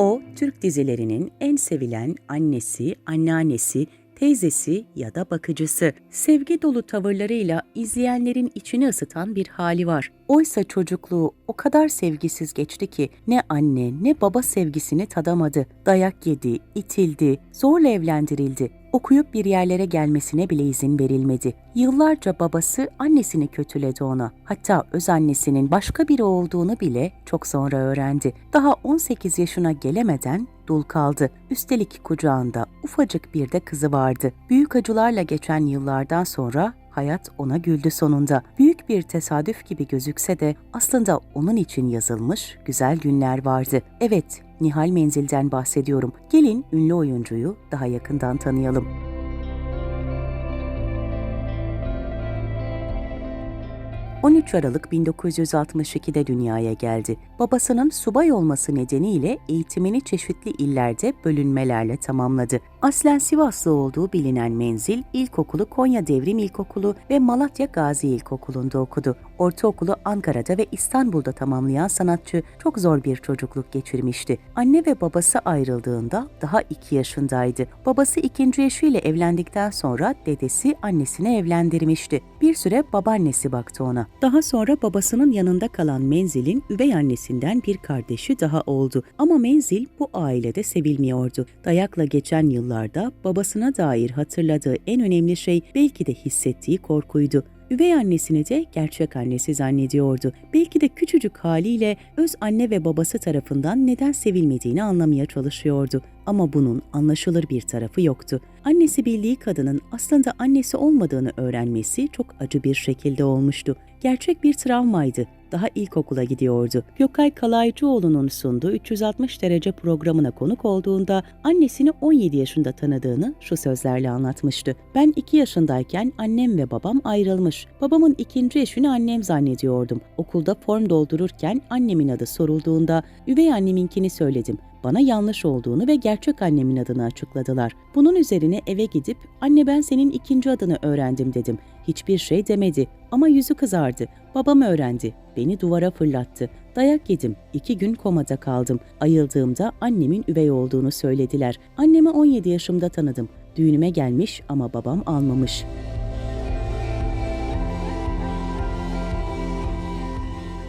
O, Türk dizilerinin en sevilen annesi, anneannesi, teyzesi ya da bakıcısı. Sevgi dolu tavırlarıyla izleyenlerin içini ısıtan bir hali var. Oysa çocukluğu o kadar sevgisiz geçti ki ne anne ne baba sevgisini tadamadı. Dayak yedi, itildi, zorla evlendirildi. Okuyup bir yerlere gelmesine bile izin verilmedi. Yıllarca babası annesini kötüledi ona. Hatta öz annesinin başka biri olduğunu bile çok sonra öğrendi. Daha 18 yaşına gelemeden dul kaldı. Üstelik kucağında ufacık bir de kızı vardı. Büyük acılarla geçen yıllardan sonra hayat ona güldü sonunda. Büyük bir tesadüf gibi gözükse de aslında onun için yazılmış güzel günler vardı. Evet, Nihal Menzil'den bahsediyorum. Gelin ünlü oyuncuyu daha yakından tanıyalım. ...13 Aralık 1962'de dünyaya geldi. Babasının subay olması nedeniyle eğitimini çeşitli illerde bölünmelerle tamamladı. Aslen Sivaslı olduğu bilinen Menzil, ilkokulu Konya Devrim İlkokulu ve Malatya Gazi İlkokulu'nda okudu. Ortaokulu Ankara'da ve İstanbul'da tamamlayan sanatçı çok zor bir çocukluk geçirmişti. Anne ve babası ayrıldığında daha 2 yaşındaydı. Babası ikinci eşiyle evlendikten sonra dedesi annesini evlendirmişti. Bir süre babaannesi baktı ona. Daha sonra babasının yanında kalan Menzil'in üvey annesinden bir kardeşi daha oldu. Ama Menzil bu ailede sevilmiyordu. Dayakla geçen yıllarda babasına dair hatırladığı en önemli şey belki de hissettiği korkuydu. Üvey annesini de gerçek annesi zannediyordu. Belki de küçücük haliyle öz anne ve babası tarafından neden sevilmediğini anlamaya çalışıyordu. Ama bunun anlaşılır bir tarafı yoktu. Annesi bildiği kadının aslında annesi olmadığını öğrenmesi çok acı bir şekilde olmuştu. Gerçek bir travmaydı. Daha ilkokula gidiyordu. Gökay Kalaycıoğlu'nun sunduğu 360 derece programına konuk olduğunda annesini 17 yaşında tanıdığını şu sözlerle anlatmıştı. Ben 2 yaşındayken annem ve babam ayrılmış. Babamın ikinci eşini annem zannediyordum. Okulda form doldururken annemin adı sorulduğunda üvey anneminkini söyledim bana yanlış olduğunu ve gerçek annemin adını açıkladılar. Bunun üzerine eve gidip anne ben senin ikinci adını öğrendim dedim. Hiçbir şey demedi ama yüzü kızardı. Babam öğrendi. Beni duvara fırlattı. Dayak yedim. İki gün komada kaldım. Ayıldığımda annemin üvey olduğunu söylediler. Annemi 17 yaşımda tanıdım. Düğünüme gelmiş ama babam almamış.''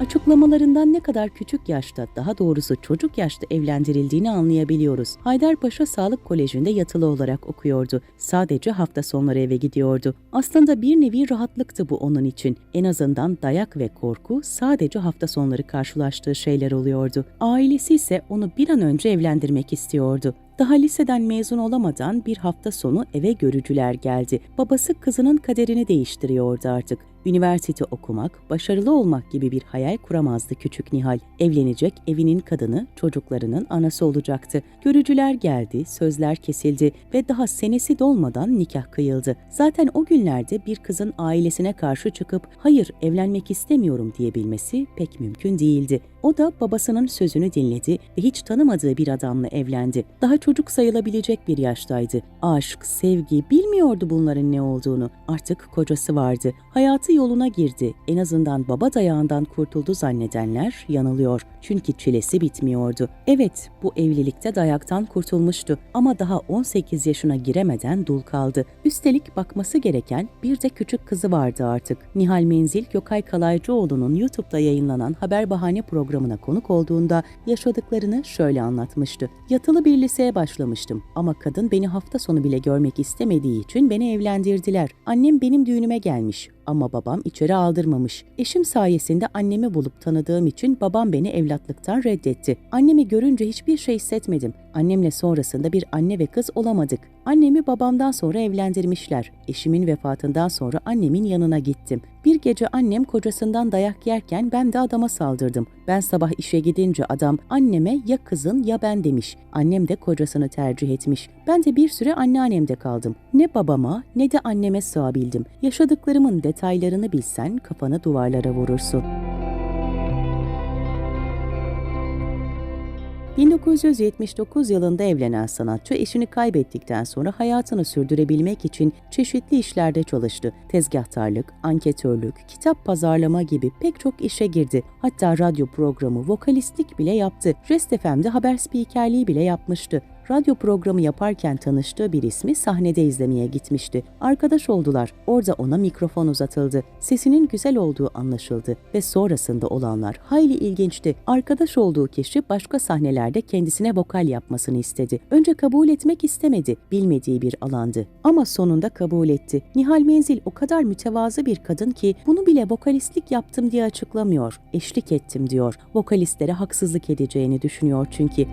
Açıklamalarından ne kadar küçük yaşta, daha doğrusu çocuk yaşta evlendirildiğini anlayabiliyoruz. Haydarpaşa Sağlık Koleji'nde yatılı olarak okuyordu. Sadece hafta sonları eve gidiyordu. Aslında bir nevi rahatlıktı bu onun için. En azından dayak ve korku sadece hafta sonları karşılaştığı şeyler oluyordu. Ailesi ise onu bir an önce evlendirmek istiyordu. Daha liseden mezun olamadan bir hafta sonu eve görücüler geldi. Babası kızının kaderini değiştiriyordu artık. Üniversite okumak, başarılı olmak gibi bir hayal kuramazdı küçük Nihal. Evlenecek, evinin kadını, çocuklarının anası olacaktı. Görücüler geldi, sözler kesildi ve daha senesi dolmadan nikah kıyıldı. Zaten o günlerde bir kızın ailesine karşı çıkıp hayır evlenmek istemiyorum diyebilmesi pek mümkün değildi. O da babasının sözünü dinledi ve hiç tanımadığı bir adamla evlendi. Daha çocuk sayılabilecek bir yaştaydı. Aşk, sevgi bilmiyordu bunların ne olduğunu. Artık kocası vardı. Hayatı yoluna girdi. En azından baba dayağından kurtuldu zannedenler yanılıyor. Çünkü çilesi bitmiyordu. Evet, bu evlilikte dayaktan kurtulmuştu ama daha 18 yaşına giremeden dul kaldı. Üstelik bakması gereken bir de küçük kızı vardı artık. Nihal Menzil, Gökay Kalaycıoğlu'nun YouTube'da yayınlanan Haber Bahane programına konuk olduğunda yaşadıklarını şöyle anlatmıştı. Yatılı bir liseye başlamıştım ama kadın beni hafta sonu bile görmek istemediği için beni evlendirdiler. Annem benim düğünüme gelmiş ama babam içeri aldırmamış. Eşim sayesinde annemi bulup tanıdığım için babam beni evlatlıktan reddetti. Annemi görünce hiçbir şey hissetmedim. Annemle sonrasında bir anne ve kız olamadık. Annemi babamdan sonra evlendirmişler. Eşimin vefatından sonra annemin yanına gittim. Bir gece annem kocasından dayak yerken ben de adama saldırdım. Ben sabah işe gidince adam anneme ya kızın ya ben demiş. Annem de kocasını tercih etmiş. Ben de bir süre anneannemde kaldım. Ne babama ne de anneme sığabildim. Yaşadıklarımın detaylarını bilsen kafanı duvarlara vurursun.'' 1979 yılında evlenen sanatçı eşini kaybettikten sonra hayatını sürdürebilmek için çeşitli işlerde çalıştı. Tezgahtarlık, anketörlük, kitap pazarlama gibi pek çok işe girdi. Hatta radyo programı, vokalistlik bile yaptı. Rest FM'de haber spikerliği bile yapmıştı. Radyo programı yaparken tanıştığı bir ismi sahnede izlemeye gitmişti. Arkadaş oldular. Orada ona mikrofon uzatıldı. Sesinin güzel olduğu anlaşıldı ve sonrasında olanlar hayli ilginçti. Arkadaş olduğu kişi başka sahnelerde kendisine vokal yapmasını istedi. Önce kabul etmek istemedi. Bilmediği bir alandı. Ama sonunda kabul etti. Nihal Menzil o kadar mütevazı bir kadın ki bunu bile vokalistlik yaptım diye açıklamıyor. Eşlik ettim diyor. Vokalistlere haksızlık edeceğini düşünüyor çünkü.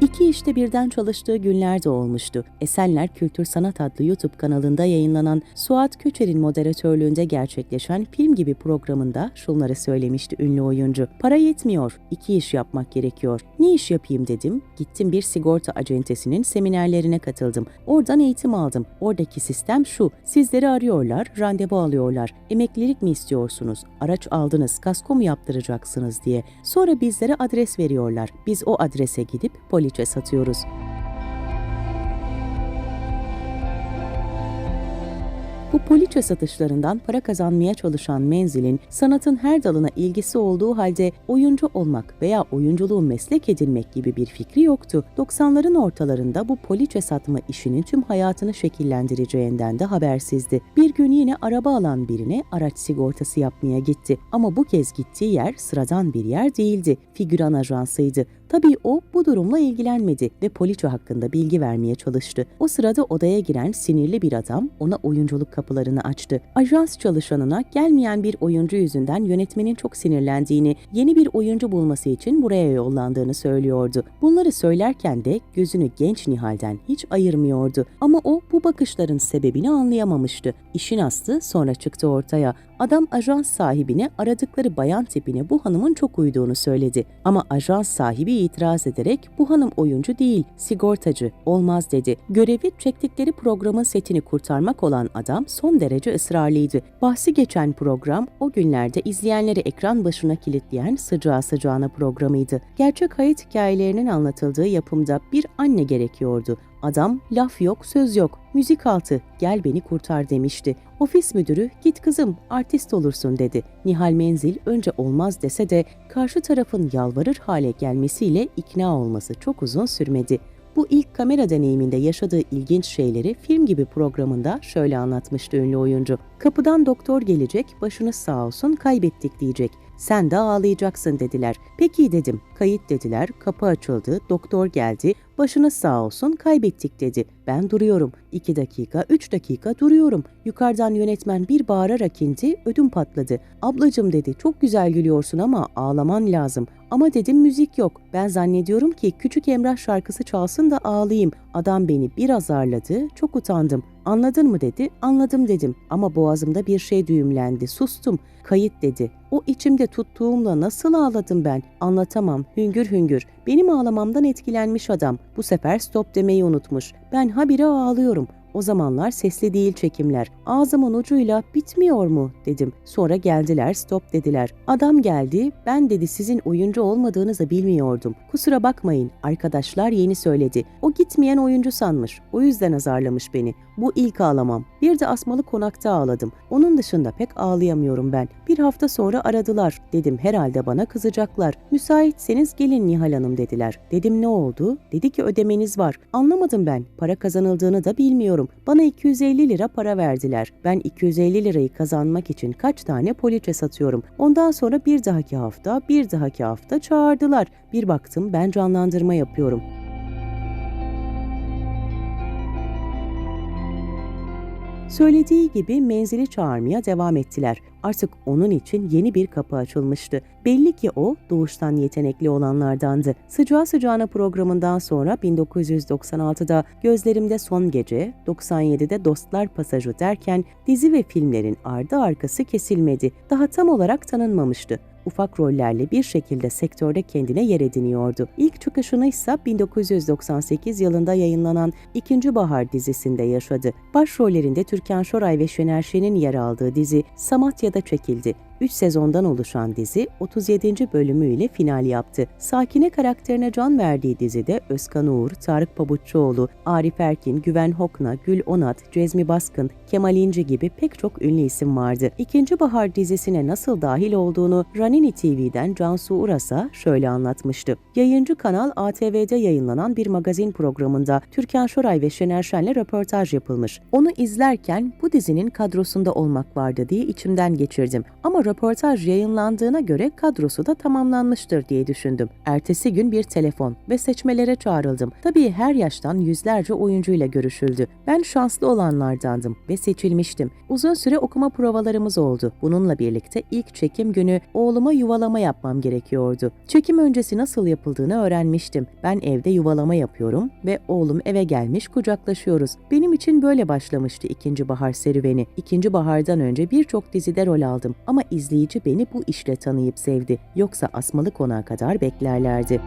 İki işte birden çalıştığı günler de olmuştu. Esenler Kültür Sanat adlı YouTube kanalında yayınlanan Suat Köçer'in moderatörlüğünde gerçekleşen film gibi programında şunları söylemişti ünlü oyuncu. Para yetmiyor, iki iş yapmak gerekiyor. Ne iş yapayım dedim. Gittim bir sigorta acentesinin seminerlerine katıldım. Oradan eğitim aldım. Oradaki sistem şu. Sizleri arıyorlar, randevu alıyorlar. Emeklilik mi istiyorsunuz? Araç aldınız, kasko mu yaptıracaksınız diye. Sonra bizlere adres veriyorlar. Biz o adrese gidip poliçe satıyoruz. Bu poliçe satışlarından para kazanmaya çalışan Menzil'in sanatın her dalına ilgisi olduğu halde oyuncu olmak veya oyunculuğu meslek edinmek gibi bir fikri yoktu. 90'ların ortalarında bu poliçe satma işinin tüm hayatını şekillendireceğinden de habersizdi. Bir gün yine araba alan birine araç sigortası yapmaya gitti. Ama bu kez gittiği yer sıradan bir yer değildi. Figüran ajansıydı. Tabii o bu durumla ilgilenmedi ve poliçe hakkında bilgi vermeye çalıştı. O sırada odaya giren sinirli bir adam ona oyunculuk kapılarını açtı. Ajans çalışanına gelmeyen bir oyuncu yüzünden yönetmenin çok sinirlendiğini, yeni bir oyuncu bulması için buraya yollandığını söylüyordu. Bunları söylerken de gözünü genç Nihal'den hiç ayırmıyordu. Ama o bu bakışların sebebini anlayamamıştı. İşin aslı sonra çıktı ortaya. Adam ajans sahibine aradıkları bayan tipine bu hanımın çok uyduğunu söyledi. Ama ajans sahibi itiraz ederek bu hanım oyuncu değil, sigortacı, olmaz dedi. Görevi çektikleri programın setini kurtarmak olan adam son derece ısrarlıydı. Bahsi geçen program o günlerde izleyenleri ekran başına kilitleyen sıcağı sıcağına programıydı. Gerçek hayat hikayelerinin anlatıldığı yapımda bir anne gerekiyordu. Adam laf yok söz yok müzik altı gel beni kurtar demişti. Ofis müdürü git kızım artist olursun dedi. Nihal Menzil önce olmaz dese de karşı tarafın yalvarır hale gelmesiyle ikna olması çok uzun sürmedi. Bu ilk kamera deneyiminde yaşadığı ilginç şeyleri film gibi programında şöyle anlatmıştı ünlü oyuncu. Kapıdan doktor gelecek, başınız sağ olsun kaybettik diyecek. Sen de ağlayacaksın dediler. Peki dedim. Kayıt dediler. Kapı açıldı. Doktor geldi. Başınız sağ olsun kaybettik dedi. Ben duruyorum. İki dakika, üç dakika duruyorum. Yukarıdan yönetmen bir bağırarak indi, ödüm patladı. Ablacım dedi, çok güzel gülüyorsun ama ağlaman lazım. Ama dedim müzik yok. Ben zannediyorum ki Küçük Emrah şarkısı çalsın da ağlayayım. Adam beni bir azarladı, çok utandım. Anladın mı dedi. Anladım dedim ama boğazımda bir şey düğümlendi. Sustum. Kayıt dedi. O içimde tuttuğumla nasıl ağladım ben? Anlatamam. Hüngür hüngür. Benim ağlamamdan etkilenmiş adam. Bu sefer stop demeyi unutmuş. Ben habire ağlıyorum. O zamanlar sesli değil çekimler. Ağzımın ucuyla bitmiyor mu dedim. Sonra geldiler stop dediler. Adam geldi ben dedi sizin oyuncu olmadığınızı bilmiyordum. Kusura bakmayın arkadaşlar yeni söyledi. O gitmeyen oyuncu sanmış. O yüzden azarlamış beni. Bu ilk ağlamam. Bir de asmalı konakta ağladım. Onun dışında pek ağlayamıyorum ben. Bir hafta sonra aradılar. Dedim herhalde bana kızacaklar. Müsaitseniz gelin Nihal Hanım dediler. Dedim ne oldu? Dedi ki ödemeniz var. Anlamadım ben. Para kazanıldığını da bilmiyorum. Bana 250 lira para verdiler. Ben 250 lirayı kazanmak için kaç tane poliçe satıyorum. Ondan sonra bir dahaki hafta, bir dahaki hafta çağırdılar. Bir baktım ben canlandırma yapıyorum. Söylediği gibi menzili çağırmaya devam ettiler. Artık onun için yeni bir kapı açılmıştı. Belli ki o doğuştan yetenekli olanlardandı. Sıcağı sıcağına programından sonra 1996'da Gözlerimde Son Gece, 97'de Dostlar Pasajı derken dizi ve filmlerin ardı arkası kesilmedi. Daha tam olarak tanınmamıştı ufak rollerle bir şekilde sektörde kendine yer ediniyordu. İlk çıkışını ise 1998 yılında yayınlanan İkinci Bahar dizisinde yaşadı. Başrollerinde Türkan Şoray ve Şener Şen'in yer aldığı dizi Samatya'da çekildi. 3 sezondan oluşan dizi 37. bölümüyle final yaptı. Sakine karakterine can verdiği dizide Özkan Uğur, Tarık Pabuççuoğlu, Arif Erkin, Güven Hokna, Gül Onat, Cezmi Baskın, Kemal İnci gibi pek çok ünlü isim vardı. İkinci Bahar dizisine nasıl dahil olduğunu Ranini TV'den Cansu Uras'a şöyle anlatmıştı. Yayıncı kanal ATV'de yayınlanan bir magazin programında Türkan Şoray ve Şener Şen'le röportaj yapılmış. Onu izlerken bu dizinin kadrosunda olmak vardı diye içimden geçirdim. Ama röportaj yayınlandığına göre kadrosu da tamamlanmıştır diye düşündüm. Ertesi gün bir telefon ve seçmelere çağrıldım. Tabii her yaştan yüzlerce oyuncuyla görüşüldü. Ben şanslı olanlardandım ve seçilmiştim. Uzun süre okuma provalarımız oldu. Bununla birlikte ilk çekim günü oğluma yuvalama yapmam gerekiyordu. Çekim öncesi nasıl yapıldığını öğrenmiştim. Ben evde yuvalama yapıyorum ve oğlum eve gelmiş kucaklaşıyoruz. Benim için böyle başlamıştı ikinci bahar serüveni. İkinci bahardan önce birçok dizide rol aldım ama izleyici beni bu işle tanıyıp sevdi. Yoksa asmalı konağa kadar beklerlerdi.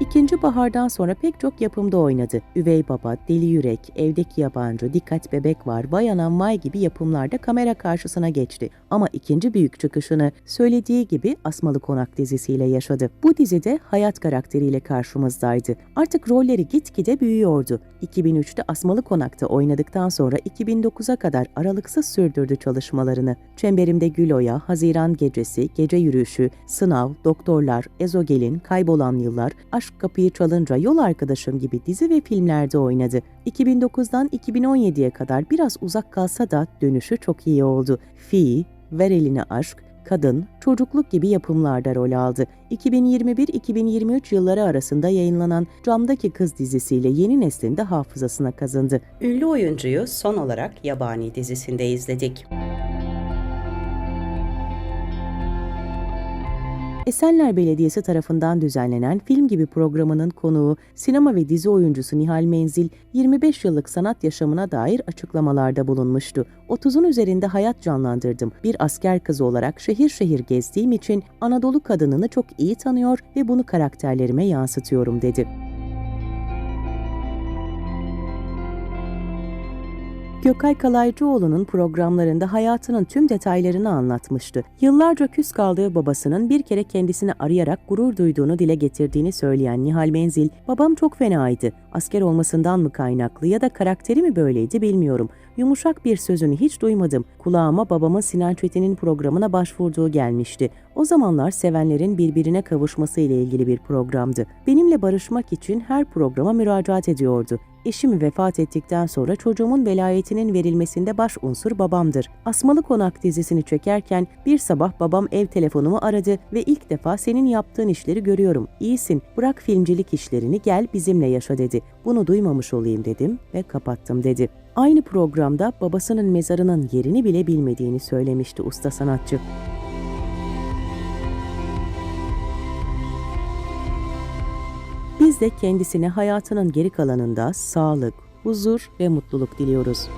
İkinci bahardan sonra pek çok yapımda oynadı. Üvey Baba, Deli Yürek, Evdeki Yabancı, Dikkat Bebek Var, Vay Anam Vay gibi yapımlarda kamera karşısına geçti. Ama ikinci büyük çıkışını söylediği gibi Asmalı Konak dizisiyle yaşadı. Bu dizide hayat karakteriyle karşımızdaydı. Artık rolleri gitgide büyüyordu. 2003'te Asmalı Konak'ta oynadıktan sonra 2009'a kadar aralıksız sürdürdü çalışmalarını. Çemberimde Güloya, Haziran Gecesi, Gece Yürüyüşü, Sınav, Doktorlar, Ezogelin, Kaybolan Yıllar, Aşk Kapıyı Çalınca Yol Arkadaşım gibi dizi ve filmlerde oynadı. 2009'dan 2017'ye kadar biraz uzak kalsa da dönüşü çok iyi oldu. Fi, Ver Eline Aşk, Kadın, Çocukluk gibi yapımlarda rol aldı. 2021-2023 yılları arasında yayınlanan Camdaki Kız dizisiyle yeni neslin de hafızasına kazındı. Ünlü oyuncuyu son olarak Yabani dizisinde izledik. Esenler Belediyesi tarafından düzenlenen film gibi programının konuğu sinema ve dizi oyuncusu Nihal Menzil 25 yıllık sanat yaşamına dair açıklamalarda bulunmuştu. 30'un üzerinde hayat canlandırdım. Bir asker kızı olarak şehir şehir gezdiğim için Anadolu kadınını çok iyi tanıyor ve bunu karakterlerime yansıtıyorum dedi. Gökay Kalaycıoğlu'nun programlarında hayatının tüm detaylarını anlatmıştı. Yıllarca küs kaldığı babasının bir kere kendisini arayarak gurur duyduğunu dile getirdiğini söyleyen Nihal Menzil, "Babam çok fenaydı. Asker olmasından mı kaynaklı ya da karakteri mi böyleydi bilmiyorum. Yumuşak bir sözünü hiç duymadım. Kulağıma babamın Sinan Çetin'in programına başvurduğu gelmişti. O zamanlar sevenlerin birbirine kavuşması ile ilgili bir programdı. Benimle barışmak için her programa müracaat ediyordu. Eşim vefat ettikten sonra çocuğumun velayetinin verilmesinde baş unsur babamdır. Asmalı Konak dizisini çekerken bir sabah babam ev telefonumu aradı ve ilk defa senin yaptığın işleri görüyorum. İyisin, bırak filmcilik işlerini gel bizimle yaşa dedi. Bunu duymamış olayım dedim ve kapattım dedi. Aynı programda babasının mezarının yerini bile bilmediğini söylemişti usta sanatçı. Biz de kendisine hayatının geri kalanında sağlık, huzur ve mutluluk diliyoruz.